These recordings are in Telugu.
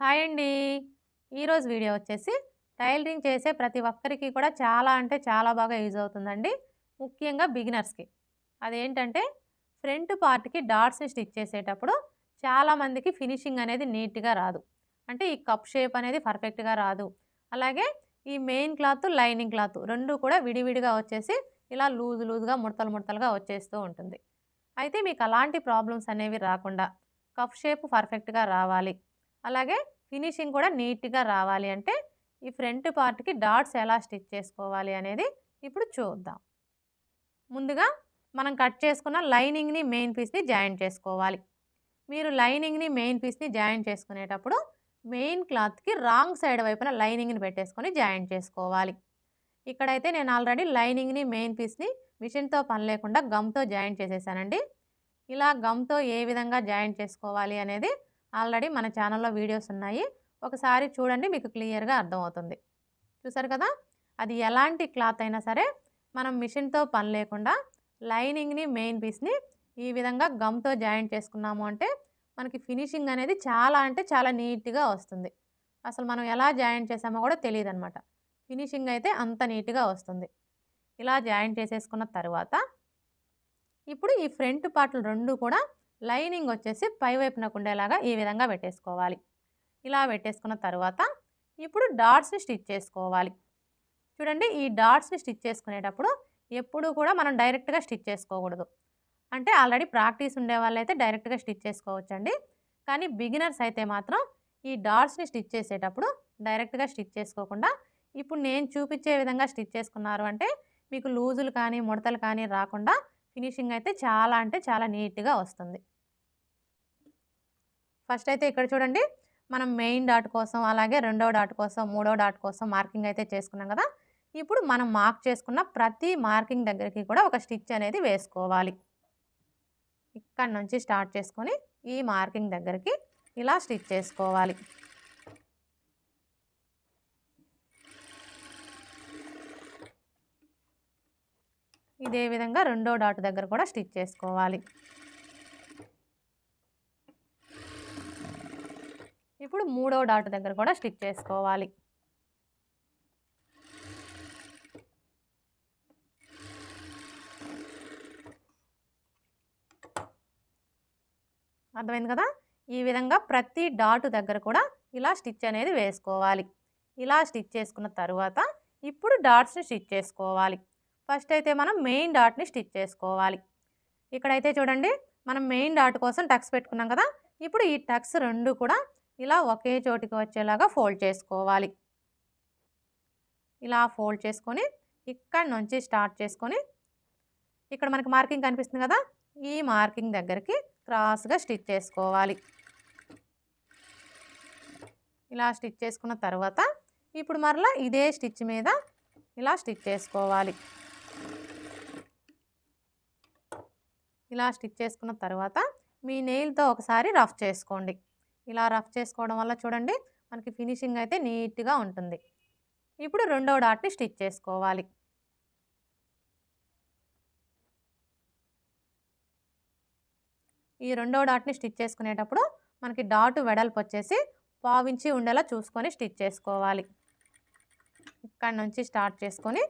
హాయ్ అండి. ఈరోజు వీడియో వచ్చేసి టైలరింగ్ చేసే ప్రతి ఒక్కరికి కూడా చాలా అంటే చాలా బాగా యూజ్ అవుతుందండి. ముఖ్యంగా బిగినర్స్‌కి. అదేంటంటే ఫ్రంట్ పార్ట్‌కి డాట్స్‌ని స్టిచ్ చేసేటప్పుడు చాలామందికి ఫినిషింగ్ అనేది నీట్‌గా రాదు. అంటే ఈ కప్ షేప్ అనేది పర్ఫెక్ట్‌గా రాదు. అలాగే ఈ మెయిన్ క్లాత్, లైనింగ్ క్లాత్ రెండు కూడా విడివిడిగా వచ్చేసి ఇలా లూజ్ లూజ్‌గా ముడతలు ముడతలుగా వచ్చేస్తూ ఉంటుంది. అయితే మీకు అలాంటి ప్రాబ్లమ్స్ అనేవి రాకుండా కప్ షేప్ పర్ఫెక్ట్‌గా రావాలి. అలాగే ఫినిషింగ్ కూడా నీట్‌గా రావాలి అంటే ఈ ఫ్రంట్ పార్ట్‌కి డాట్స్ ఎలా స్టిచ్ చేసుకోవాలి అనేది ఇప్పుడు చూద్దాం. ముందుగా మనం కట్ చేసుకున్న లైనింగ్‌ని, మెయిన్ పీస్‌ని జాయింట్ చేసుకోవాలి. మీరు లైనింగ్‌ని, మెయిన్ పీస్‌ని జాయింట్ చేసుకునేటప్పుడు మెయిన్ క్లాత్‌కి రాంగ్ సైడ్ వైపున లైనింగ్‌ని పెట్టేసుకొని జాయింట్ చేసుకోవాలి. ఇక్కడైతే నేను ఆల్రెడీ లైనింగ్‌ని, మెయిన్ పీస్‌ని మిషన్‌తో పని లేకుండా గమ్‌తో జాయింట్ చేసేసానండి. ఇలా గమ్‌తో ఏ విధంగా జాయింట్ చేసుకోవాలి అనేది ఆల్రెడీ మన ఛానల్‌లో వీడియోస్ ఉన్నాయి. ఒకసారి చూడండి మీకు క్లియర్‌గా అర్థమవుతుంది. చూసారు కదా! అది ఎలాంటి క్లాత్ అయినా సరే మనం మిషన్‌తో పని లేకుండా లైనింగ్‌ని, మెయిన్ పీస్‌ని ఈ విధంగా గమ్‌తో జాయింట్ చేసుకున్నాము అంటే మనకి ఫినిషింగ్ అనేది చాలా అంటే చాలా నీట్‌గా వస్తుంది. అసలు మనం ఎలా జాయింట్ చేసామో కూడా తెలియదు అనమాట ఫినిషింగ్ అయితే అంత నీట్‌గా వస్తుంది. ఇలా జాయింట్ చేసేసుకున్న తర్వాత ఇప్పుడు ఈ ఫ్రంట్ పార్ట్‌లు రెండు కూడా లైనింగ్ వచ్చేసి పై ఉండేలాగా ఈ విధంగా పెట్టేసుకోవాలి. ఇలా పెట్టేసుకున్న తర్వాత ఇప్పుడు డాట్స్‌ని స్టిచ్ చేసుకోవాలి. చూడండి ఈ డాట్స్‌ని స్టిచ్ చేసుకునేటప్పుడు ఎప్పుడూ కూడా మనం డైరెక్ట్‌గా స్టిచ్ చేసుకోకూడదు. అంటే ఆల్రెడీ ప్రాక్టీస్ ఉండేవాళ్ళైతే డైరెక్ట్‌గా స్టిచ్ చేసుకోవచ్చండి. కానీ బిగినర్స్ అయితే మాత్రం ఈ డాట్స్‌ని స్టిచ్ చేసేటప్పుడు డైరెక్ట్‌గా స్టిచ్ చేసుకోకుండా ఇప్పుడు నేను చూపించే విధంగా స్టిచ్ చేసుకున్నారు అంటే మీకు లూజులు కానీ, ముడతలు కానీ రాకుండా ఫినిషింగ్ అయితే చాలా అంటే చాలా నీట్‌గా వస్తుంది. ఫస్ట్ అయితే ఇక్కడ చూడండి మనం మెయిన్ డాట్ కోసం, అలాగే రెండో డాట్ కోసం, మూడో డాట్ కోసం మార్కింగ్ అయితే చేసుకున్నాం కదా! ఇప్పుడు మనం మార్క్ చేసుకున్న ప్రతి మార్కింగ్ దగ్గరికి కూడా ఒక స్టిచ్ అనేది వేసుకోవాలి. ఇక్కడ నుంచి స్టార్ట్ చేసుకొని ఈ మార్కింగ్ దగ్గరికి ఇలా స్టిచ్ చేసుకోవాలి. ఇదే విధంగా రెండో డాట్ దగ్గర కూడా స్టిచ్ చేసుకోవాలి. ఇప్పుడు మూడో డాట్ దగ్గర కూడా స్టిచ్ చేసుకోవాలి. అర్థమైంది కదా! ఈ విధంగా ప్రతి డాట్ దగ్గర కూడా ఇలా స్టిచ్ అనేది వేసుకోవాలి. ఇలా స్టిచ్ చేసుకున్న తర్వాత ఇప్పుడు డాట్స్‌ని స్టిచ్ చేసుకోవాలి. ఫస్ట్ అయితే మనం మెయిన్ డాట్‌ని స్టిచ్ చేసుకోవాలి. ఇక్కడైతే చూడండి మనం మెయిన్ డాట్ కోసం టక్స్ పెట్టుకున్నాం కదా! ఇప్పుడు ఈ టక్స్ రెండు కూడా ఇలా ఒకే చోటికి వచ్చేలాగా ఫోల్డ్ చేసుకోవాలి. ఇలా ఫోల్డ్ చేసుకొని ఇక్కడ నుంచి స్టార్ట్ చేసుకొని ఇక్కడ మనకి మార్కింగ్ కనిపిస్తుంది కదా! ఈ మార్కింగ్ దగ్గరికి క్రాస్‌గా స్టిచ్ చేసుకోవాలి. ఇలా స్టిచ్ చేసుకున్న తర్వాత ఇప్పుడు మరలా ఇదే స్టిచ్ మీద ఇలా స్టిచ్ చేసుకోవాలి. ఇలా స్టిచ్ చేసుకున్న తర్వాత మీ నెయిల్‌తో ఒకసారి రఫ్ చేసుకోండి. ఇలా రఫ్ చేసుకోవడం వల్ల చూడండి మనకి ఫినిషింగ్ అయితే నీట్‌గా ఉంటుంది. ఇప్పుడు రెండవ డాట్‌ని స్టిచ్ చేసుకోవాలి. ఈ రెండో డాట్‌ని స్టిచ్ చేసుకునేటప్పుడు మనకి డాట్ వెడల్పు వచ్చేసి పావించి ఉండేలా చూసుకొని స్టిచ్ చేసుకోవాలి. ఇక్కడి నుంచి స్టార్ట్ చేసుకొని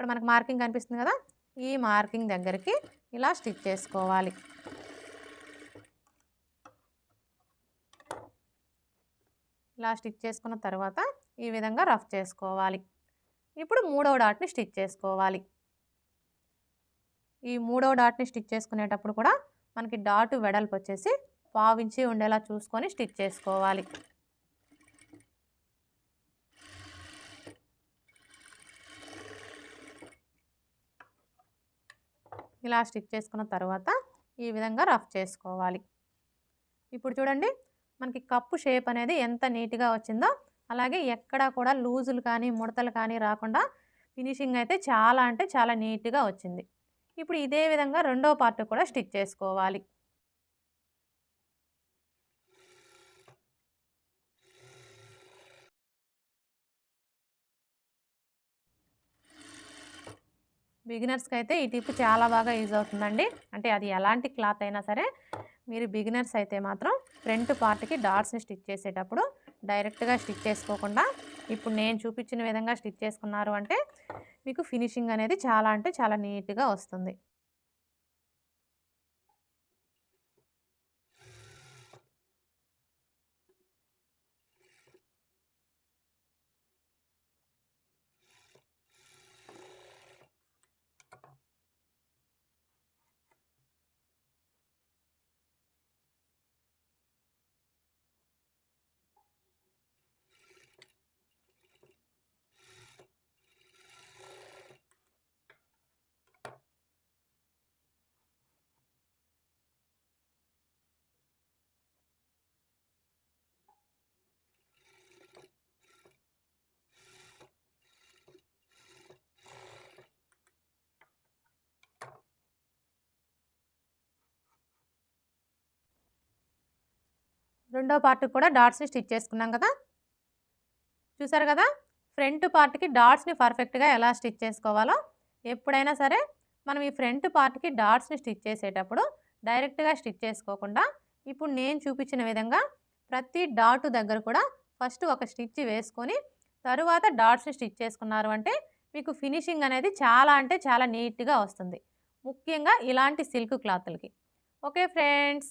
ఇక్కడ మనకు మార్కింగ్ కనిపిస్తుంది కదా! ఈ మార్కింగ్ దగ్గరికి ఇలా స్టిచ్ చేసుకోవాలి. ఇలా స్టిచ్ చేసుకున్న తర్వాత ఈ విధంగా రఫ్ చేసుకోవాలి. ఇప్పుడు మూడవ డాట్‌ని స్టిచ్ చేసుకోవాలి. ఈ మూడవ డాట్‌ని స్టిచ్ చేసుకునేటప్పుడు కూడా మనకి డాట్ వెడల్పు వచ్చేసి పావించి ఉండేలా చూసుకొని స్టిచ్ చేసుకోవాలి. ఇలా స్టిచ్ చేసుకున్న తర్వాత ఈ విధంగా రఫ్ చేసుకోవాలి. ఇప్పుడు చూడండి మనకి కప్పు షేప్ అనేది ఎంత నీట్‌గా వచ్చిందో అలాగే ఎక్కడా కూడా లూజులు కానీ, ముడతలు కానీ రాకుండా ఫినిషింగ్ అయితే చాలా అంటే చాలా నీట్‌గా వచ్చింది. ఇప్పుడు ఇదే విధంగా రెండో పార్ట్ కూడా స్టిచ్ చేసుకోవాలి. బిగినర్స్‌కి అయితే ఈ టిప్ చాలా బాగా యూజ్ అవుతుందండి. అంటే అది ఎలాంటి క్లాత్ అయినా సరే మీరు బిగినర్స్ అయితే మాత్రం ఫ్రంట్ పార్ట్కి డాట్స్ని స్టిచ్ చేసేటప్పుడు డైరెక్ట్గా స్టిచ్ చేసుకోకుండా ఇప్పుడు నేను చూపించిన విధంగా స్టిచ్ చేసుకున్నారు అంటే మీకు ఫినిషింగ్ అనేది చాలా అంటే చాలా నీట్గా వస్తుంది రెండో పార్ట్కి కూడా డాట్స్ని స్టిచ్ చేసుకున్నాం కదా? చూసారు కదా? ఫ్రంట్ పార్ట్కి డాట్స్ని పర్ఫెక్ట్గా ఎలా స్టిచ్ చేసుకోవాలో? ఎప్పుడైనా సరే మనం ఈ ఫ్రంట్ పార్ట్కి డాట్స్ని స్టిచ్ చేసేటప్పుడు డైరెక్ట్గా స్టిచ్ చేసుకోకుండా ఇప్పుడు నేను చూపించిన విధంగా ప్రతి డాట్ దగ్గర కూడా ఫస్ట్ ఒక స్టిచ్ వేసుకొని తరువాత డాట్స్ని స్టిచ్ చేసుకున్నారు అంటే మీకు ఫినిషింగ్ అనేది చాలా అంటే చాలా నీట్గా వస్తుంది. ముఖ్యంగా ఇలాంటి సిల్క్ క్లాత్లకి. Okay friends